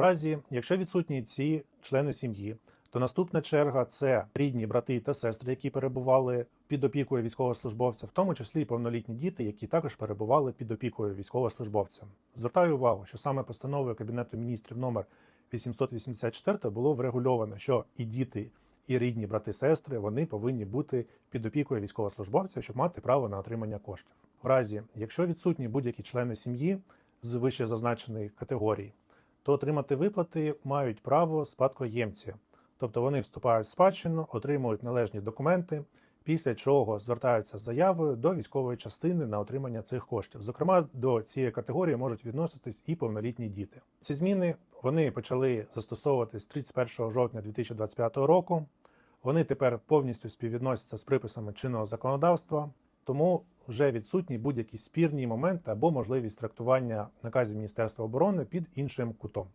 В разі, якщо відсутні ці члени сім'ї, то наступна черга це рідні брати та сестри, які перебували під опікою військовослужбовця, в тому числі і повнолітні діти, які також перебували під опікою військовослужбовця. Звертаю увагу, що саме постановою Кабінету міністрів номер 884 було врегульовано, що і діти, і рідні брати сестри вони повинні бути під опікою військовослужбовця, щоб мати право на отримання коштів. В разі, якщо відсутні будь-які члени сім'ї з вище зазначеної категорії, то отримати виплати мають право спадкоємці, тобто вони вступають в спадщину, отримують належні документи, після чого звертаються з заявою до військової частини на отримання цих коштів. Зокрема, до цієї категорії можуть відноситись і повнолітні діти. Ці зміни вони почали застосовуватись 31 жовтня 2025 року. Вони тепер повністю співвідносяться з приписами чинного законодавства, тому вже відсутні будь-які спірні моменти або можливість трактування наказів Міністерства оборони під іншим кутом.